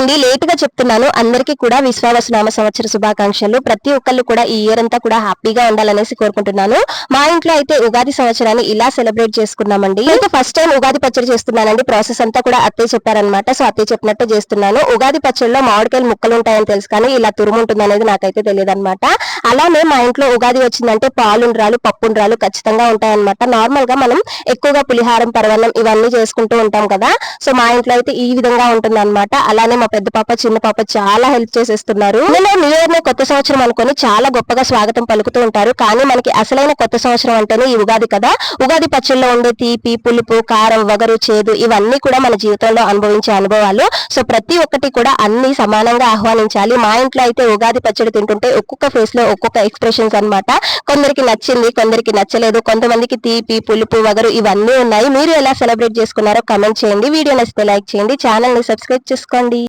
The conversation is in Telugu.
అండి. లేట్గా చెప్తున్నాను. అందరికీ కూడా విశ్వావసనామ సంవత్సర శుభాకాంక్షలు. ప్రతి ఒక్కళ్ళు కూడా ఈ ఇయర్ అంతా కూడా హ్యాపీగా ఉండాలనేసి కోరుకుంటున్నాను. మా ఇంట్లో అయితే ఉగాది సంవత్సరాన్ని ఇలా సెలబ్రేట్ చేసుకున్నామండి. అయితే ఫస్ట్ టైం ఉగాది పచ్చడి చేస్తున్నానండి. ప్రాసెస్ అంతా కూడా అత్తే చెప్పారనమాట సో అత్తే చెప్పినట్టు చేస్తున్నాను. ఉగాది పచ్చడిలో మామిడికాయలు ముక్కలు ఉంటాయని తెలుసు కానీ ఇలా తురుము ఉంటుంది అనేది నాకైతే తెలియదు అనమాట అలానే మా ఇంట్లో ఉగాది వచ్చిందంటే పాలుండ్రాలు పప్పుండ్రాలు ఖచ్చితంగా ఉంటాయన్నమాట. నార్మల్గా మనం ఎక్కువగా పులిహారం పరవన్నం ఇవన్నీ చేసుకుంటూ ఉంటాం కదా. సో మా ఇంట్లో అయితే ఈ విధంగా ఉంటుంది అనమాట అలానే మా పెద్ద పాప చిన్న పాప చాలా హెల్ప్ చేసేస్తున్నారు. నేను న్యూ ఇయర్ని కొత్త సంవత్సరం అనుకొని చాలా గొప్పగా స్వాగతం పలుకుతూ ఉంటారు. కానీ మనకి అసలైన కొత్త సంవత్సరం అంటేనే ఈ ఉగాది కదా. ఉగాది పచ్చళ్ళలో ఉండే తీపి పులుపు కారం వగరు చేదు ఇవన్నీ కూడా మన జీవితంలో అనుభవించే అనుభవాలు. సో ప్రతి ఒక్కటి కూడా అన్ని సమానంగా ఆహ్వానించాలి. మా ఇంట్లో అయితే ఉగాది పచ్చడి తింటుంటే ఒక్కొక్క ఫేస్లో ఒక్కొక్క ఎక్స్ప్రెషన్స్ అనమాట కొందరికి నచ్చింది కొందరికి నచ్చలేదు. కొంతమందికి తీపి పులుపు వగరు ఇవన్నీ ఉన్నాయి. మీరు ఎలా సెలబ్రేట్ చేసుకున్నారో కమెంట్ చేయండి. వీడియో నచ్చితే లైక్ చేయండి. ఛానల్ని సబ్స్క్రైబ్ చేసుకోండి.